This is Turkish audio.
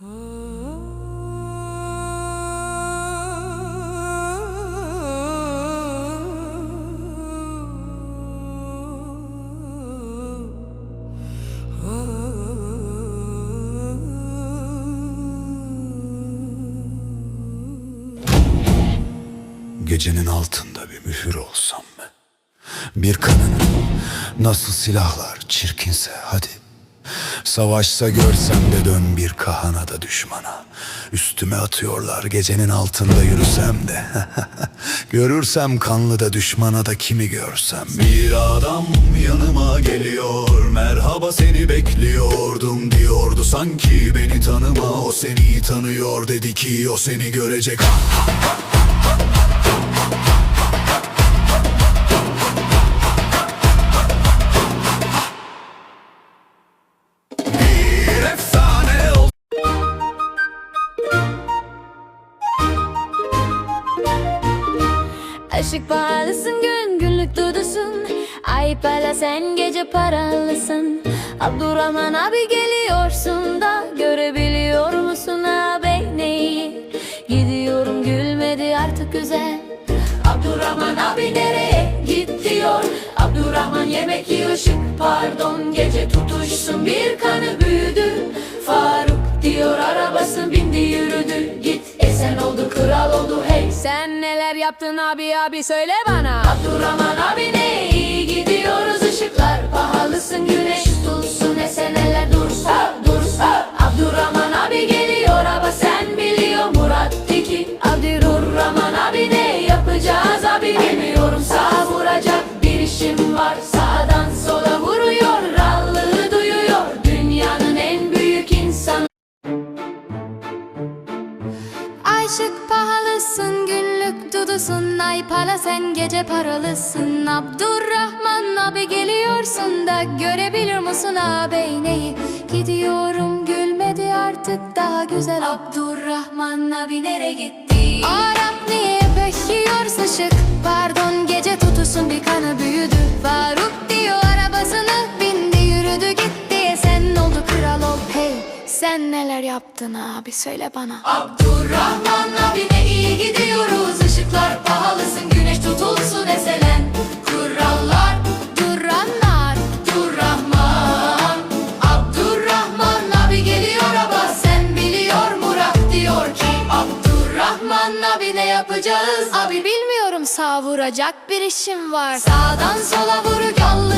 Gecenin altında bir mühür olsam mı? Bir kanın nasıl silahlar çirkinse hadi. Savaşsa görsem de dön bir kahana da düşmana. Üstüme atıyorlar gecenin altında yürüsem de. Görürsem kanlı da düşmana da kimi görsem. Bir adam yanıma geliyor. Merhaba seni bekliyordum diyordu. Sanki beni tanıma o seni tanıyor dedi ki o seni görecek. Aşık pahalısın gün günlük dudusun. Ay pala sen gece paralısın. Abdurrahman abi geliyorsun da Görebiliyor musun abi neyi? Gidiyorum gülmedi artık güzel Abdurrahman abi nereye git diyor Abdurrahman yemek yiyor şık pardon Gece tutuşsun. Bir kanı büyüdü. Faruk diyor arabası bindi yürüdü Esen oldu kral oldu hey. Sen neler yaptın abi abi söyle bana. Abdurrahman abi ne iyi gidiyoruz ışıklar Pahalısın güneş tutulsun eseneler dursun dursun Abdurrahman abi geliyor ama sen biliyor Murat Diki Abdurrahman abi ne yapacağız abi bilmiyorum. Sağ vuracak bir işim var pahalısın günlük dudusun Ay pala sen gece paralısın. Abdurrahman abi geliyorsun da Görebilir musun ağabey neyi Gidiyorum gülmedi artık daha güzel. Abdurrahman abi nereye gitti? Arap niye bekliyorsa şık Pardon gece tutusun bir kanı büyüdü. Faruk sen neler yaptın abi? Söyle bana. Abdurrahman abi ne iyi gidiyoruz. Işıklar pahalısın güneş tutulsun eselen. Kurallar Durranlar Durrahman Abdurrahman abi geliyor ama sen biliyor Murat diyor ki Abdurrahman abi ne yapacağız? Abi bilmiyorum sağ vuracak bir işim var. Sağdan sola vuru gallığı